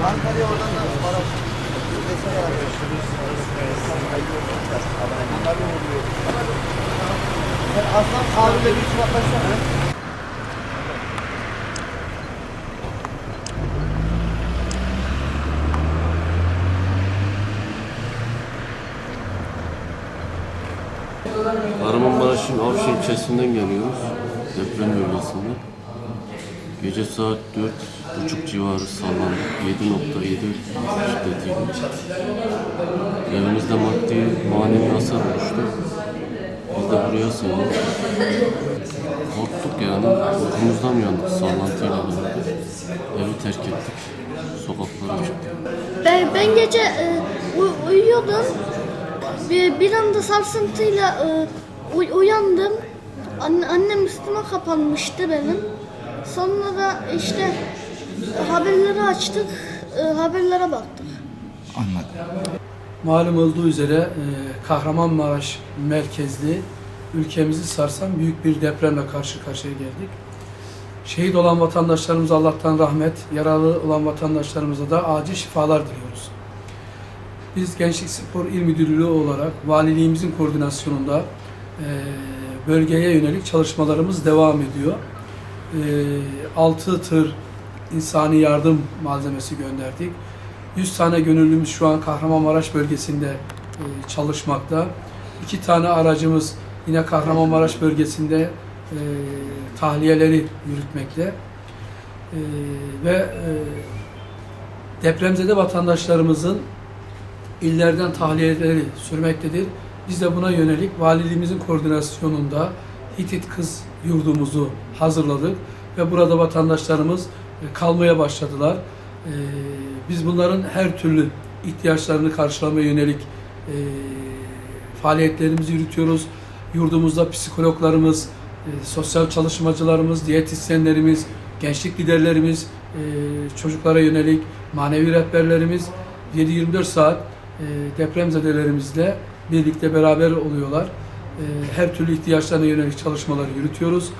Ankara'ya oradan da para sen aslan abiyle bir iş bakmasana. Kahramanmaraş'ın Avşa ilçesinden geliyoruz. Deprem bölgesinde. Gece saat 4.30 civarı sallandı. 7.7 şiddetiyle. Evimizde maddi manevi hasar oluştu. Biz de buraya sığındık. Korktuk yani. Uykumuzdan uyandık sallantıyla beraber. Evi terk ettik. Sokaklara çıktık. Ben, ben gece e, uy- uyuyordum. Bir, bir anda sarsıntıyla e, uy- uyandım. Anne, annem üstüme kapanmıştı benim. Sonra da işte haberleri açtık. e, haberlere baktık. Malum olduğu üzere e, Kahramanmaraş merkezli ülkemizi sarsan büyük bir depremle karşı karşıya geldik. Şehit olan vatandaşlarımıza Allah'tan rahmet, yaralı olan vatandaşlarımıza da acil şifalar diliyoruz. Biz Gençlik Spor İl Müdürlüğü olarak valiliğimizin koordinasyonunda e, bölgeye yönelik çalışmalarımız devam ediyor. E, 6 tır insani yardım malzemesi gönderdik. 100 tane gönüllümüz şu an Kahramanmaraş bölgesinde e, çalışmakta. İki tane aracımız yine Kahramanmaraş bölgesinde e, tahliyeleri yürütmekte. E, ve depremzede vatandaşlarımızın illerden tahliyeleri sürmektedir. Biz de buna yönelik valiliğimizin koordinasyonunda Hitit Kız yurdumuzu hazırladık ve burada vatandaşlarımız e, kalmaya başladılar. E, Biz bunların her türlü ihtiyaçlarını karşılamaya yönelik e, faaliyetlerimizi yürütüyoruz. Yurdumuzda psikologlarımız, sosyal çalışmacılarımız, diyetisyenlerimiz, gençlik liderlerimiz, çocuklara yönelik manevi rehberlerimiz 7-24 saat depremzedelerimizle birlikte beraber oluyorlar. E, Her türlü ihtiyaçlarına yönelik çalışmaları yürütüyoruz.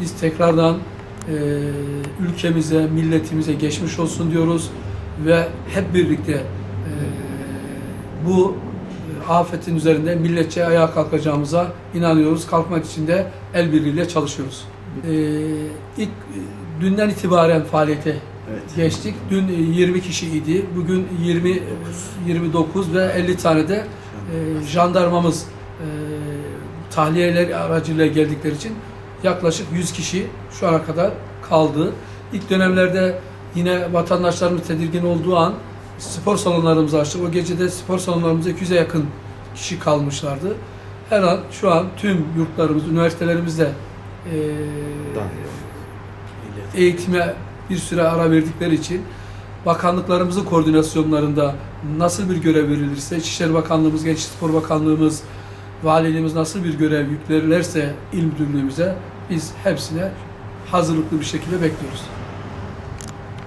Biz tekrardan e, ülkemize, milletimize geçmiş olsun diyoruz ve hep birlikte e, bu e, afetin üzerinde milletçe ayağa kalkacağımıza inanıyoruz. Kalkmak için de el birliğiyle çalışıyoruz. E, ilk e, dünden itibaren faaliyete geçtik. Dün e, 20 kişiydi. Bugün 20 e, 29 ve 50 tane de e, jandarmamız tahliyeler aracıyla geldikleri için yaklaşık 100 kişi şu ana kadar kaldı. İlk dönemlerde yine vatandaşlarımız tedirgin olduğu an spor salonlarımızı açtık. O gece de spor salonlarımızda 200'e yakın kişi kalmışlardı. Her an şu an tüm yurtlarımız, üniversitelerimizde e, eğitime bir süre ara verdikleri için bakanlıklarımızın koordinasyonlarında nasıl bir görev verilirse, İçişleri Bakanlığımız, Gençlik Spor Bakanlığımız, valiliğimiz nasıl bir görev yüklerlerse il müdürlüğümüze biz hepsine hazırlıklı bir şekilde bekliyoruz.